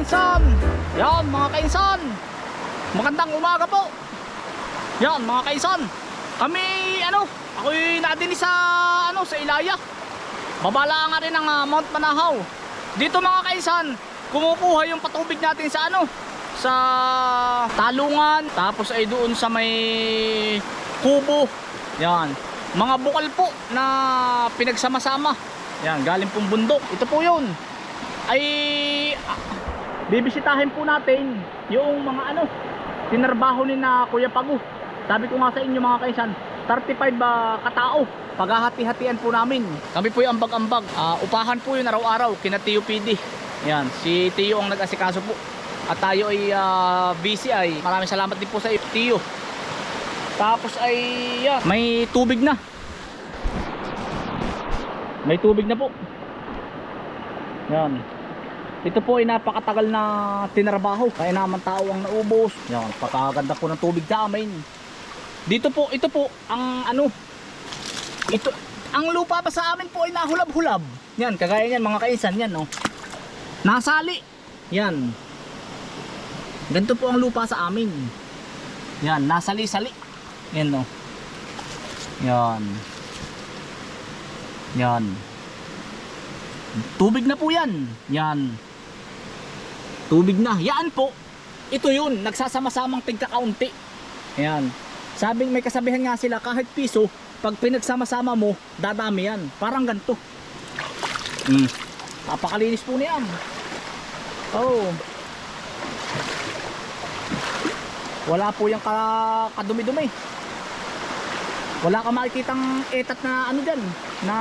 Kainsan? Yan mga kainsan. Magandang umaga po. Yan mga kainsan. Kami ano, ako'y nadini sa ano sa Ilaya. Babala nga rin ng ah, Mount Manahaw. Dito mga kainsan, kumukuha yung patubig natin sa ano sa talungan tapos ay doon sa may kubo. Yan. Mga bukal po na pinagsama-sama. Yan, galing pong bundok. Ito po 'yun ay bibisitahin po natin yung mga ano tinarbaho ni na Kuya Pagu. Sabi ko nga sa inyo mga kaisan 35 ba katao. Paghahati-hatian po namin. Kami po yung ambag-ambag. Ah, upahan po yun araw-araw kina Tio PD yan si Tio ang nag-asikaso po. At tayo ay ah, busy ay maraming salamat din po sa iyo Tio. Tapos ay yan may tubig na. May tubig na po. Yan. Ito po ay napakatagal na tinarbaho. Kaya naman tao ang naubos. Yan, pagkaganda po ng tubig sa amin. Dito po, ito po ang ano ito ang lupa pa sa amin po ay nahulab-hulab. Yan, kagaya niyan mga kainsan yan, oh. Nasali. Yan. Ganito po ang lupa sa amin. Yan, nasali-sali. Yan, oh. Yan. Yan. Tubig na po yan. Yan. Tubig na. Yan po. Ito yun. Nagsasama-samang tigkakaunti. Ayan. Sabing may kasabihan nga sila kahit piso, pag pinagsama-sama mo, dadami yan. Parang ganito. Mm. Napakalinis po niyan. Oh. Wala po yung ka kadumi-dumi. Wala ka makikitang etat na ano dyan, na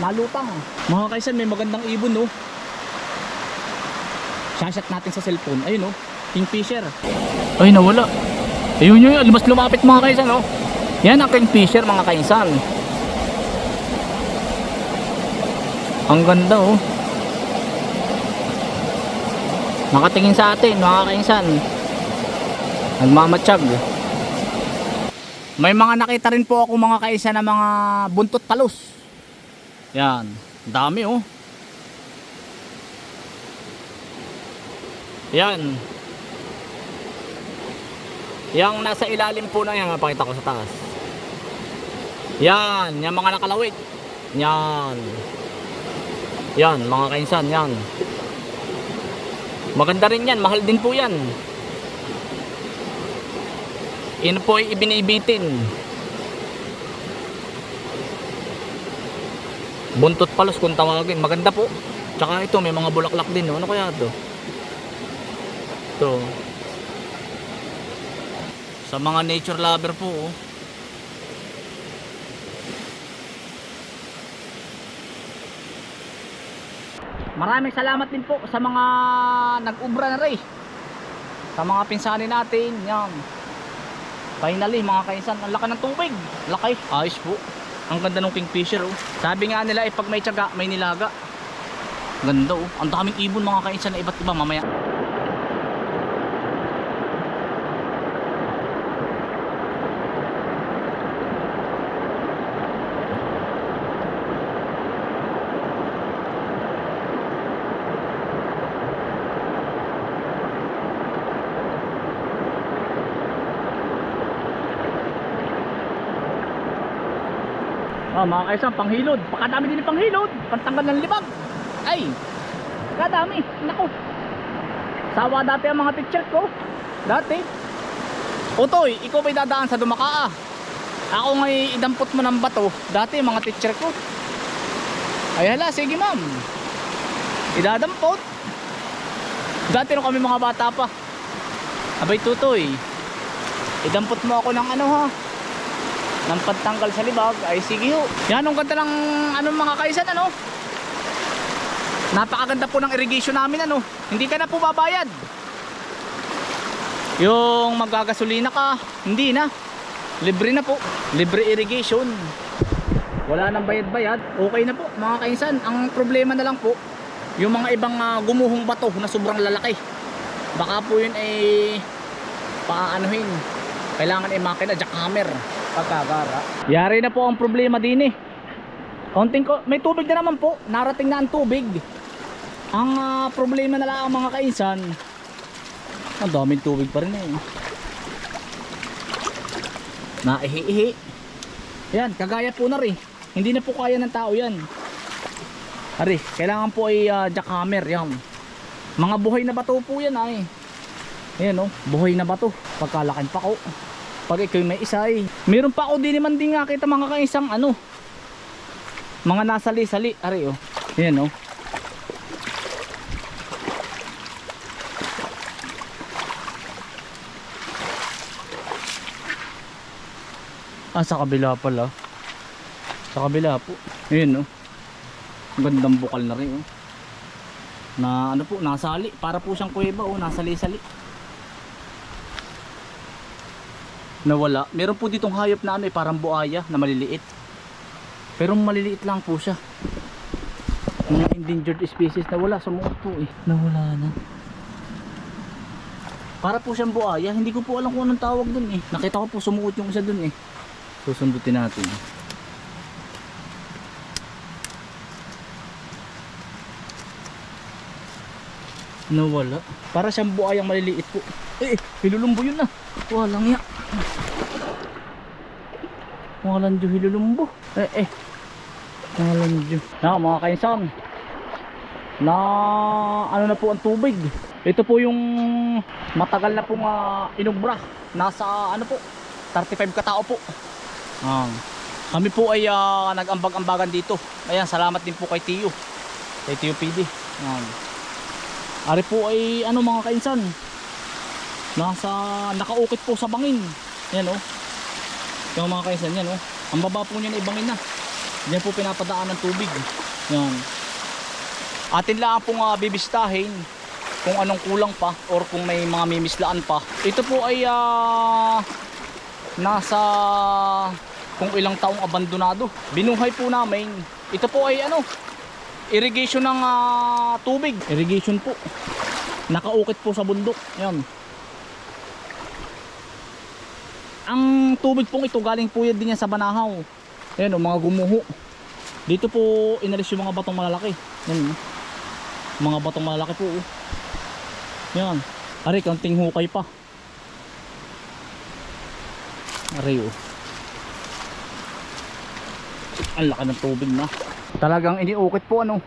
malutang. Mga kaisan, may magandang ibon, no? Sashat natin sa cellphone. Ayun, no? Kingfisher. Ay, nawala. Ayun yun. Mas lumapit mga kaisan, no? Yan ang kingfisher, mga kaisan. Ang ganda, oh. Nakatingin sa atin, mga kaisan. Nagmamatsyag. May mga nakita rin po ako mga kaisa na mga buntot palos. Yan. Dami oh. Yan. Yang nasa ilalim po na yan. Pakita ko sa taas. Yan. Yan mga nakalawit. Yan. Yan. Mga kainsan. Yan. Maganda rin yan. Mahal din po yan. Yan po ay ibinibitin. Buntot palos kung tawagin. Maganda po. Tsaka ito may mga bulaklak din. no? Ano kaya ito? Ito. Sa mga nature lover po. Oh. Maraming salamat din po sa mga nag-ubra na rin. Sa mga pinsani natin. Yan. Finally mga kaisan, ang laki ng tubig. Laki. Ayos po. Ang ganda ng kingfisher oh. Sabi nga nila eh pag may tiyaga, may nilaga. Ganda oh. Ang daming ibon mga kaisan na iba't iba mamaya. Ah, mga kaisan, panghilod. Pakadami din yung panghilod. Pantanggal ng libag. Ay, kadami. Nako. Sawa dati ang mga teacher ko. Dati. Utoy, ikaw may dadaan sa Dumakaa. Ako ngay idampot mo ng bato. Dati mga teacher ko. Ay hala, sige ma'am. Idadampot. Dati nung kami mga bata pa. Abay tutoy. Idampot mo ako ng ano ha ng pagtanggal sa libag ay sige ho. Yan ang ganda ng ano mga kaisan ano? Napakaganda po ng irrigation namin ano? Hindi ka na po babayad yung magagasolina ka hindi na. Libre na po. Libre irrigation. Wala nang bayad-bayad. Okay na po mga kaisan. Ang problema na lang po yung mga ibang ah, gumuhong bato na sobrang lalaki. Baka po yun ay paanuhin kailangan ay makina jackhammer pagkagara yari na po ang problema din eh konting ko may tubig na naman po narating na ang tubig Ang ah, problema na lang mga kainsan, ang daming tubig pa rin eh. Naihi-ihi. Yan, kagaya po na rin. Hindi na po kaya ng tao yan. Ari, kailangan po ay ah, jackhammer yan. Mga buhay na bato po yan ay. Ayan oh, buhay na bato. Pagkalaking pako. Pag ikaw may isay. Meron pa ako din naman din nga kita mga kaisang ano. Mga nasali-sali. Ari oh. Ayan oh. Ah, sa kabila pala. Sa kabila po. Ayan oh. Ang Gandang bukal na rin oh. Na ano po, nasali. Para po siyang kuweba oh, nasali-sali. Nawala. Meron po ditong hayop na ano eh, parang buaya na maliliit. Pero maliliit lang po siya. Mga endangered species na wala, sumuot po eh. Nawala na. Para po siyang buaya, hindi ko po alam kung anong tawag dun eh. Nakita ko po sumuot yung isa dun eh. Susundutin natin. Nawala. Para siyang buayang maliliit po. Eh, eh, hilulumbo yun na. Walang ya. Walang Diyo hilulumbo. Eh, eh. Walang Diyo. Na, mga kainsan. Na, ano na po ang tubig. Ito po yung matagal na pong uh, inubra. Nasa, ano po, 35 katao po. Ah. Kami po ay ah, nag-ambag-ambagan dito. Ayan, salamat din po kay Tiyo. Kay Tiyo PD. Ayan. Ari po ay ano mga kainsan. Nasa nakaukit po sa bangin. Yan oh. Yung mga kainsan yan oh. Ang baba po niya na ibangin na. Diyan po pinapadaan ng tubig. Yan. Atin lang pong uh, bibisitahin kung anong kulang pa or kung may mga mimislaan pa. Ito po ay ah, nasa kung ilang taong abandonado. Binuhay po namin. Ito po ay ano, irrigation ng ah, tubig. Irrigation po. Nakaukit po sa bundok. Yan. Ang tubig pong ito galing po yan din yan sa Banahaw. Ayan o, mga gumuho. Dito po inalis yung mga batong malalaki. Yan o. Mga batong malalaki po o. Yan. Ari, kaunting hukay pa. Ari o. Ang laki ng tubig na. Talagang iniukit po ano.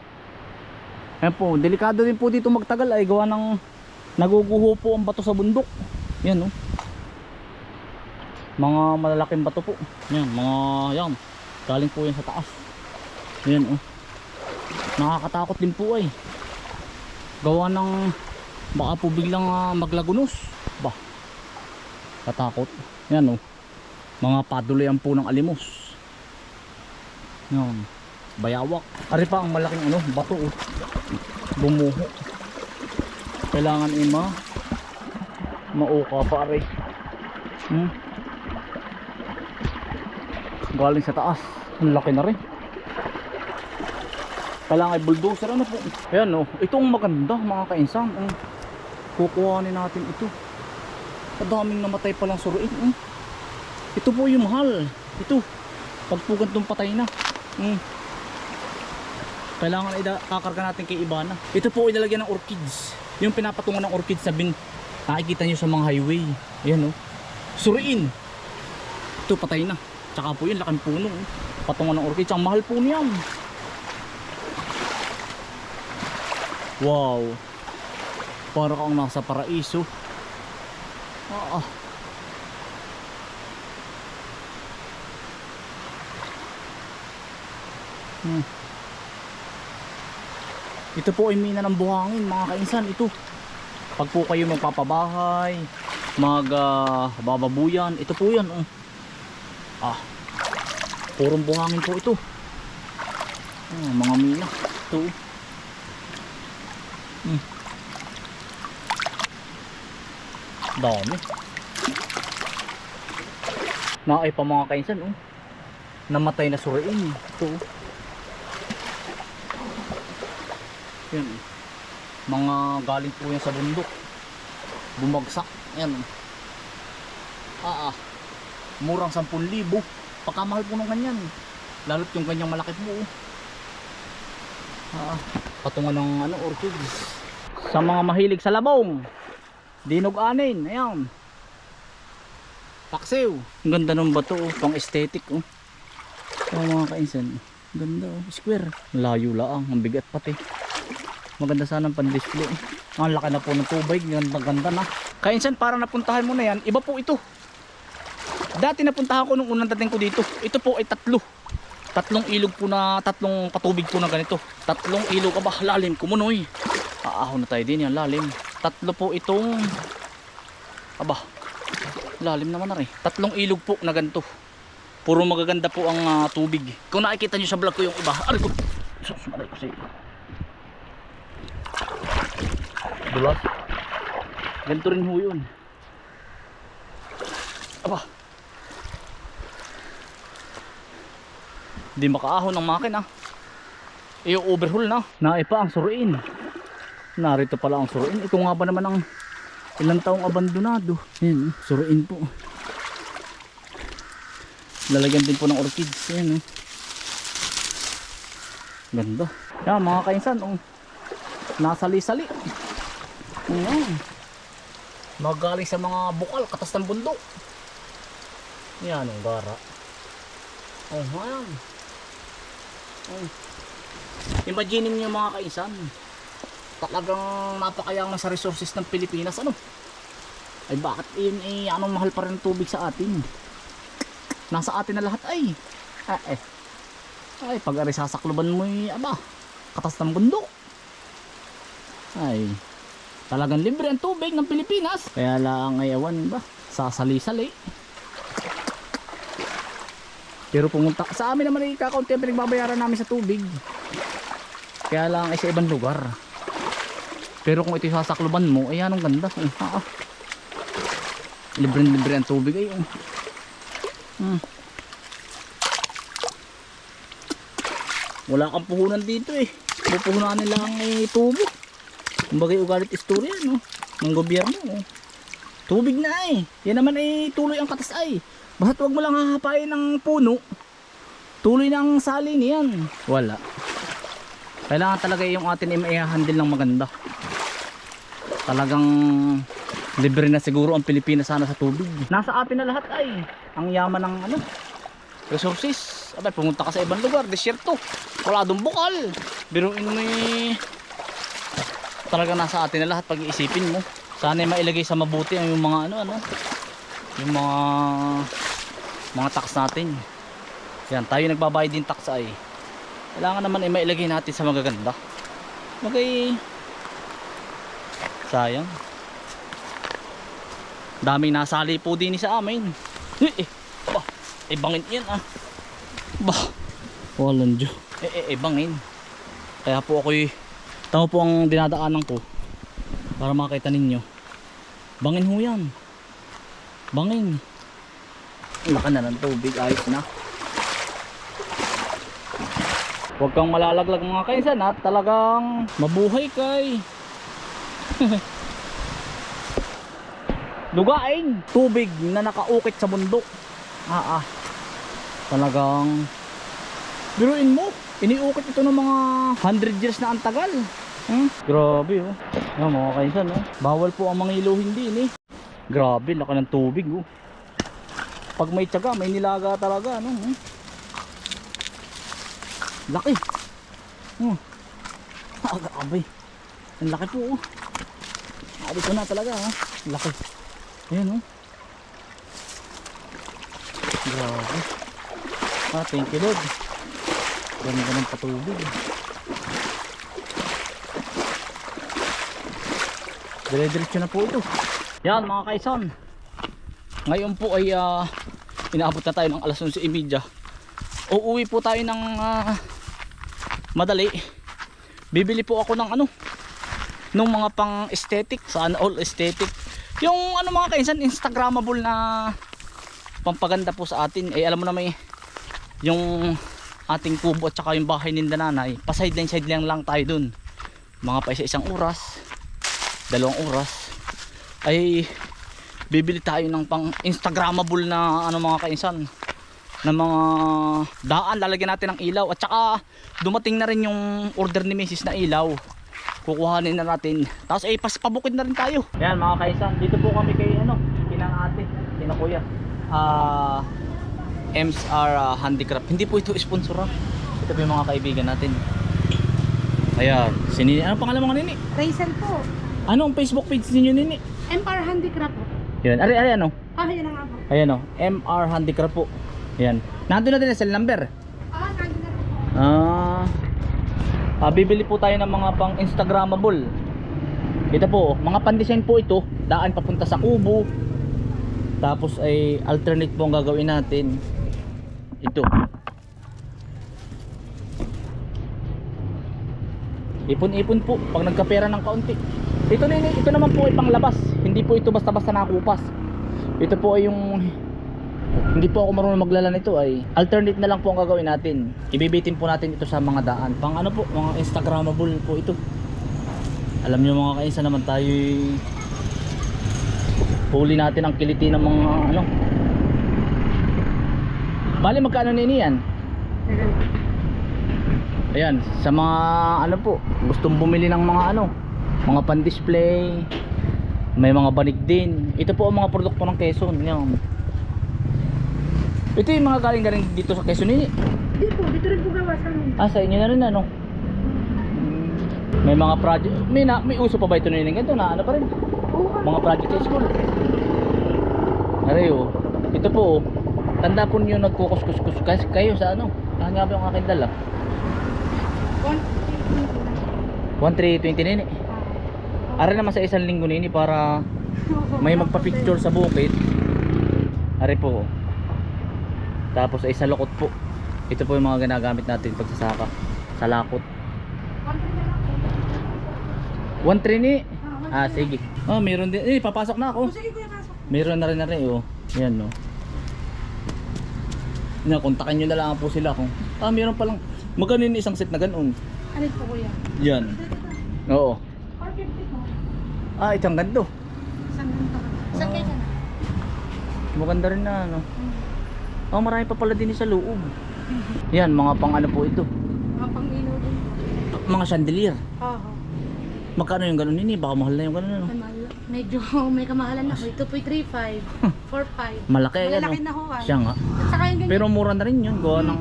Ayan po, delikado din po dito magtagal ay gawa ng naguguho po ang bato sa bundok. Yan oh. Mga malalaking bato po. Yan, mga yan. Galing po yan sa taas. Yan oh. Nakakatakot din po ay. Gawa ng baka po biglang ah, maglagunos. Bah. Katakot. Yan oh. Mga padulayan po ng alimos. Yan. Bayawak. Ari pa ang malaking ano, bato oh. Bumuho. Kailangan ima mauka pa ari. Hmm. Galing sa taas. Ang laki na rin. Kailangan ay bulldozer ano po. Ayan oh. Itong maganda mga kainsan. Oh. Kukuhanin natin ito. Kadaming namatay palang suruin. Oh. Ito po yung mahal. Ito. Pag po gantong patay na. Hmm. Kailangan ida kakarga natin kay Ibana. Ito po ilalagyan ng orchids. Yung pinapatungan ng orchids sa bin. Nakikita nyo sa mga highway. Ayan oh. Suriin. Ito patay na. Tsaka po yun laking puno. oh. Patungan ng orchids. Ang mahal po niyan. Wow. Para kang nasa paraiso. Ah. ah. Hmm. Ito po ay mina ng buhangin mga kainsan ito. Pag po kayo magpapabahay, mag ah, bababuyan, ito po yan. Oh. Ah. Purong buhangin po ito. Ah, mga mina. Ito. oh. Hmm. Dami. Naay pa mga kainsan oh. Namatay na suriin. Ito. oh. Yan. Mga galing po yan sa bundok. Bumagsak. Yan. Ah, ah. Murang 10,000. Pagkamahal po ng ganyan. Lalo't yung ganyang malaki po. oh. Ah, patungan ng ano, orchids. Sa mga mahilig sa labong. Dinog anin, ayan. Paksiw. Ang ganda ng bato, oh, pang aesthetic oh. Oh, mga kainsan. Ganda oh, square. Layo lang, ang bigat pati. Maganda sana ang pan-display. Ang laki na po ng tubig, ganda ganda na. Kainsan, para napuntahan mo na yan, iba po ito. Dati napuntahan ko nung unang dating ko dito. Ito po ay tatlo. Tatlong ilog po na, tatlong patubig po na ganito. Tatlong ilog, aba, lalim, kumunoy. Aahon na tayo din yan, lalim. Tatlo po itong, aba, lalim naman na rin. Tatlong ilog po na ganito. Puro magaganda po ang ah, tubig. Kung nakikita nyo sa vlog ko yung iba, aray ko, sus, maray ko sa'yo. Diba? Ganito rin ho yun. Aba. Di makaahon ng makina. I-overhaul na. Naipa ang suruin. Narito pala ang suruin. Ito nga ba naman ang ilang taong abandonado. Yan, oh, suruin po. Lalagyan din po ng orchids. Yan, oh. Ganda. Yan, mga kainsan, oh. Nasali-sali. Yan. Magaling sa mga bukal, katas ng bundok. Yan ang gara. Oh, ayan. Oh. Imagine niyo mga kaisan. Talagang napakayangan sa resources ng Pilipinas. Ano? Ay bakit yun eh, anong mahal pa rin tubig sa atin? Nasa atin na lahat ay. Ah, eh. Ay, pag ari sasakluban mo eh, aba, katas ng bundok. Ay, talagang libre ang tubig ng Pilipinas. Kaya lang ay awan ba, sasali-sali. Pero pumunta, sa amin naman ay kakaunti ang pinagbabayaran namin sa tubig. Kaya lang ay sa ibang lugar. Pero kung ito yung sasakluban mo, ay anong ganda. Ay, ah, ah. Libre-libre ang tubig ay. Hmm. Wala kang puhunan dito eh. Pupuhunan nila ang eh, tubo. Kumbaga ugalit istorya no. Ng gobyerno. Oh. Tubig na eh. Yan naman ay tuloy ang katas ay. Basta huwag mo lang hahapain ng puno. Tuloy na ang sali niyan. Wala. Kailangan talaga yung atin ay handle ng maganda. Talagang libre na siguro ang Pilipinas sana sa tubig. Nasa atin na lahat ay. Ang yaman ng ano, resources. Abay, pumunta ka sa ibang lugar, desierto. Wala doon bukal. Biruin mo eh. Talaga nasa atin na lahat pag iisipin mo. Sana mailagay sa mabuti ang yung mga ano ano. Yung mga mga tax natin. Yan, tayo nagbabayad din tax ay. Kailangan naman ay mailagay natin sa magaganda. Magay sayang. Daming nasali po din sa amin. Eh, eh, eh bangin yan ah. Bah, walang Diyo. Eh, eh, eh, bangin. Kaya po ako'y, tama po ang dinadaanan ko. Para makita ninyo. Bangin ho yan. Bangin. Laka na ng tubig, ayos na. Huwag kang malalaglag mga kaisan at talagang mabuhay kay. Lugain, tubig na nakaukit sa bundok. Ah ah. Talagang Biruin mo, iniukit ito ng mga 100 years na ang tagal. Hmm? Grabe oh. Yan mga kaisan oh. Bawal po ang mga iluhin din eh. Grabe, laki ng tubig oh. Pag may tiyaga, may nilaga talaga ano. Hmm? Laki. Oh. Agabe. Ang laki po oh. Ah, dito na talaga oh. Laki. Ayan oh. Grabe. Ah, thank you Lord. Ganda ng patubig. Dire-diretso na po ito. Yan mga kaison. Ngayon po ay ah, inaabot na tayo ng alas 11.30. Uuwi po tayo ng ah, madali. Bibili po ako ng ano nung mga pang aesthetic saan all aesthetic yung ano mga kainsan instagrammable na pampaganda po sa atin eh alam mo na may yung ating kubo at saka yung bahay ni nanay pa sideline sideline lang tayo dun mga pa isa isang oras dalawang oras ay bibili tayo ng pang instagrammable na ano mga kainsan ng mga daan. Lalagyan natin ng ilaw. At saka dumating na rin yung order ni Mrs. na ilaw. Kukuhanin na natin. Tapos eh, pas pabukid na rin tayo. Yan mga kaisan. Dito po kami kay ano, kinang ate, kina kuya. Ah, MSR ah, Handicraft. Hindi po ito sponsor ah. Ito po yung mga kaibigan natin. Ayan, si Nini. Ano pangalan mo Nini? Raizel po. Ano ang Facebook page ninyo Nini? MR Handicraft. Yan, ari, ari ano? Ah, yun na nga po. Ayan o, MR Handicraft po. Ayan. Nandun na din ang cell number. Ah, nandun na po. Ah, ah, bibili po tayo ng mga pang Instagrammable. Ito po, mga pandesign po ito. Daan papunta sa kubo. Tapos ay alternate po ang gagawin natin. Ito. Ipon-ipon po pag nagkapera ng kaunti. Ito ito naman po ay panglabas. Hindi po ito basta-basta nakupas. Ito po ay yung hindi po ako marunong maglala nito ay alternate na lang po ang gagawin natin. Ibibitin po natin ito sa mga daan. Pang ano po, mga instagrammable po ito. Alam niyo mga kainsa naman tayo huli natin ang kiliti ng mga ano. Bali magkano nini yan? Ayan, sa mga ano po, gustong bumili ng mga ano, mga pan-display, may mga banig din. Ito po ang mga produkto ng Quezon. Yan. Ito yung mga galing-galing dito sa Quezon nini. Hindi po, dito rin po gawa sa amin. Ah, sa inyo na rin ano? May mga project, may, na, may uso pa ba ito nini ganito na ano pa rin? Mga project sa school. Aray oh. Ito po oh. Tanda po niyo nagkukuskus-kus kasi kayo sa ano? Saan nga ba yung aking dala? 1320 nini. Ara naman sa isang linggo nini para may magpa-picture sa bukid. Ari po. Tapos ay sa lukot po. Ito po yung mga ginagamit natin pagsasaka sa lakot. 1 ni. Ah, sige. Oh, meron din. Eh, papasok na ako. Oh, sige kuya, pasok. Meron na rin na rin oh. Yan no. Na, kontakin nyo na lang po sila kung ah meron pa lang magkano yung isang set na ganoon. Ano po kuya? Yan. Oo. 450 po. Ah, itong ganito. Saan ganito? Saan kayo dyan? Maganda rin na ano. Oh, marami pa pala din sa loob. Yan, mga pang ano po ito. Mga pang-ino din po. Mga chandelier. Oo. Magkano yung ganun nini? Baka mahal na yung ganun ano. Medyo may kamahalan na po. Ito po'y 3.5, 4.5. Malaki yan Malalaki oh. na ho ah. Siya nga. At saka yung ganyan. Pero mura na rin yun. Gawa ng...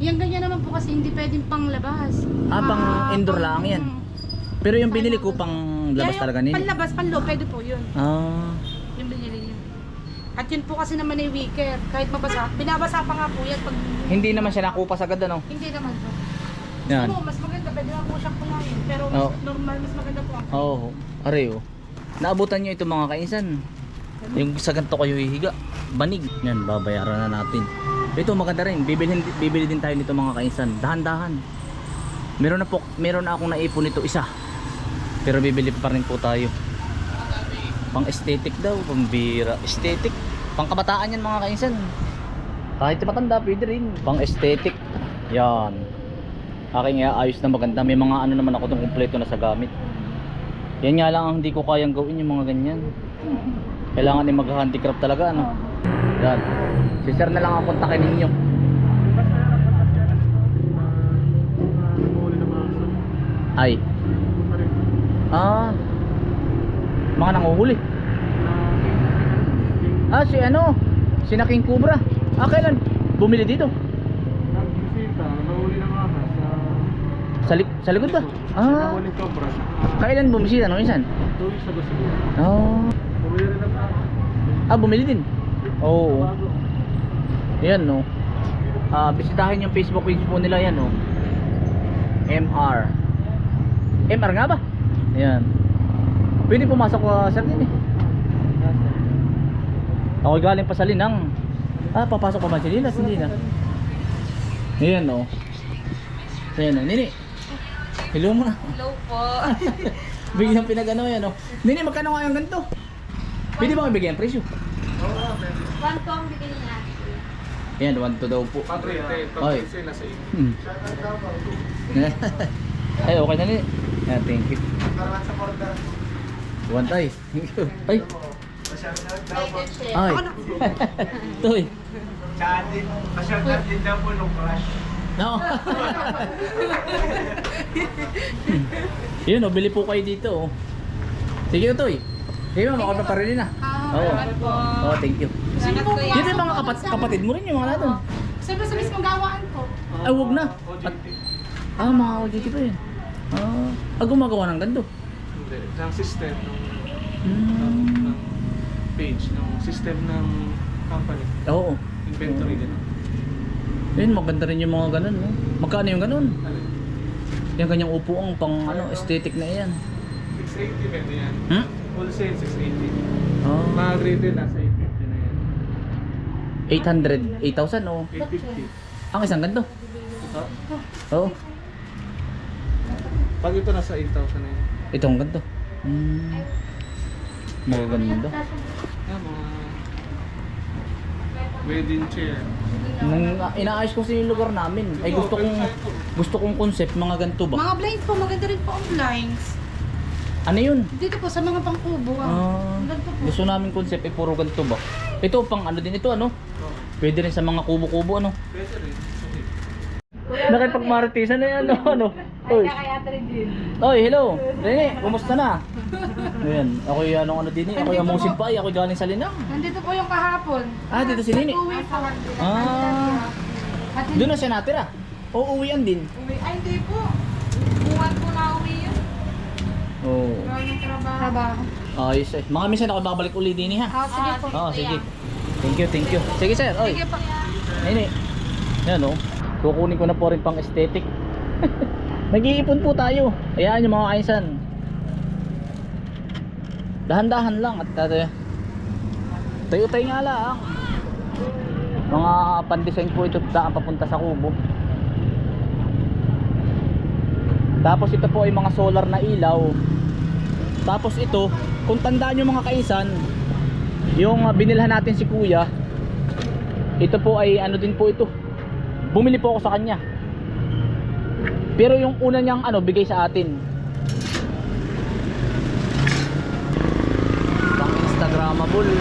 Yung ganyan naman po kasi hindi pwedeng panglabas. Ah, pang indoor lang yan. Pero yung binili ko pang labas Yeah, talaga nini. Panlabas, panloob, pwede po yun. Ah. Yung binili niya. At yun po kasi naman ay weaker. Kahit mabasa. Binabasa pa nga po yan pag Hindi naman siya nakupas agad ano. hindi naman po. Yan. Oo, mas maganda. Pwede na po siyang kunain. Pero mas Oo. normal, mas maganda po Oo. Oh, are oh. Naabutan nyo ito mga kainsan. Yung sa ganito kayo hihiga. Banig. Yan, babayaran na natin. Ito maganda rin. Bibili, bibili din tayo nito mga kainsan. Dahan-dahan. Meron na po, meron na akong naipon nito isa. Pero bibili pa rin po tayo. Pang aesthetic daw, pang bira. Aesthetic. Pang kabataan yan mga kainsan. Kahit matanda, pwede rin. Pang aesthetic. Yan. Aking ayos na maganda. May mga ano naman ako itong kumpleto na sa gamit. Yan nga lang ang hindi ko kayang gawin yung mga ganyan. Kailangan din mag-handicraft talaga ano. Yan. Si sir na lang ang kontakin ninyo. Ay. Ah. Mga nanguhuli. Ah, si ano? Si Naking Cobra. Ah, kailan? Bumili dito? Nagbisita, nahuli ng ahas Sa, sa lik sa likod ba? Ah. nahuli cobra. Kailan bumisita? Ano minsan? Two weeks ago siguro. Oh. Bumili rin ng ahas. Ah, bumili din. Oo. Bago. Yan no. Ah, bisitahin yung Facebook page po nila yan no. MR. MR nga ba? Ayan. Pwede pumasok ka sir din eh. Ako galing pa sa Linang. Ah, papasok pa ba si Linas? Hindi na. Ayan no. Ayan no. Nini. Hello mo na. Hello po. Bigyan pinagano yan no. Nini, magkano nga yung ganito? Pwede ba bigyan presyo? One po ang bibili natin. Ayan, 1 to daw po. Patrete, Oy. patrete nasa inyo. Hmm. Ay, okay na rin. Yeah, thank you. Karawat sa border. One tay. Thank you. Ay, Ay. Toy. Chatting. Pasyal din daw po nung crush. No. Yun, oh, bili po kayo dito. Oh. Sige, Toy. Sige, ma'am, ako pa rin na. Oo. Oh, thank you. Sino po Yun yung mga kapat kapatid mo rin yung mga natin. Siyempre sa mismong gawaan ko. Ay, wag na. At, ah, mga OJT pa yun. Ah, ah gumagawa ng ganito. Hindi. Ng system, ng, Hmm. ng page, ng system ng company. Oo. Inventory din. Yun, maganda rin yung mga ganun. No? Magkano yung ganun? Alin? Yung kanyang upuang pang ano, aesthetic na yan. 680 pwede yan. Hmm? Wholesale 680. Oh. Mga retail nasa 850 na yan. 800, 8,000 oh. 850. Ang isang ganito. Ito? Oo. Pag ito nasa 8,000 na yan. Ito ang ganito. Hmm. Magaganda. Ah, mga wedding chair. Nung uh, inaayos ko sa yung lugar namin, ay gusto kong gusto kong concept mga ganito ba? Mga blinds po, maganda rin po ang blinds. Ano yun? Dito po sa mga pangkubo. Ah, Ah. Ganito po. gusto namin concept ay puro ganito ba? Ito pang ano din ito ano? Pwede rin sa mga kubo-kubo ano? pwede rin. Nakipagmaritisan na yan ano ano? Oy. Oy, hello. Rene, kumusta na? Ayan, ako yung anong ano din eh. Ako yung amusin pa, ako galing sa Linang. Nandito po yung kahapon. Ah, dito si Nini. Uwi po. Ah, At doon na siya natira. O uuwian din. Uwi. Ay, hindi po. Buwan po na uwi yun. Oo. Gawin trabaho. Trabaho. Ayos eh. Mga minsan ako babalik uli din eh, ha. Ah, sige po. Oo, sige. Thank you, thank you. Sige sir, oy. Sige po. Nini. Yan oh. Kukunin ko na po rin pang aesthetic. Nag-iipon po tayo. Ayan yung mga kainsan. Dahan-dahan lang at uh, tayo-tayo nga lang. Mga pandesign po ito daan papunta sa kubo. Tapos ito po ay mga solar na ilaw. Tapos ito, kung tandaan nyo mga kainsan, yung uh, binilhan natin si kuya, ito po ay ano din po ito. Bumili po ako sa kanya. Pero yung una niyang ano, bigay sa atin. Pang Instagramable.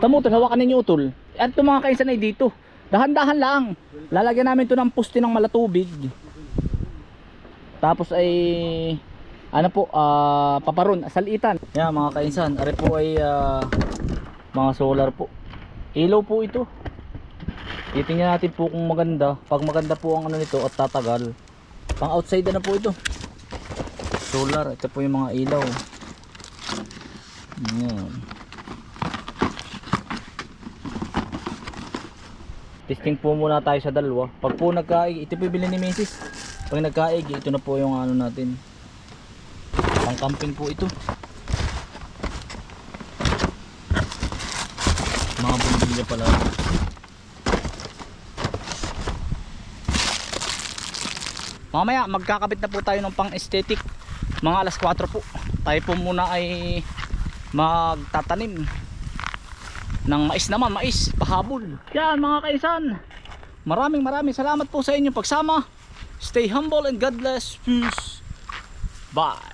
Tamo to, hawakan ninyo utol. At itong mga kainsan ay dito. Dahan-dahan lang. Lalagyan namin to ng puste ng malatubig. Tapos ay ano po, ah paparon, salitan. Yan mga kainsan, are po ay ah, mga solar po. Ilaw po ito. Titingnan natin po kung maganda. Pag maganda po ang ano nito at tatagal. Pang outside na po ito. Solar, ito po yung mga ilaw. Yan. Testing po muna tayo sa dalawa. Pag po nagkaig, ito po bilhin ni Mrs. Pag nagkaig, ito na po yung ano natin. Pang camping po ito. Mga bumbilya pala. Mamaya magkakabit na po tayo ng pang aesthetic. Mga alas 4 po. Tayo po muna ay magtatanim ng mais naman, mais, pahabol. Yan mga kaisan. Maraming maraming salamat po sa inyong pagsama. Stay humble and God bless. Peace. Bye.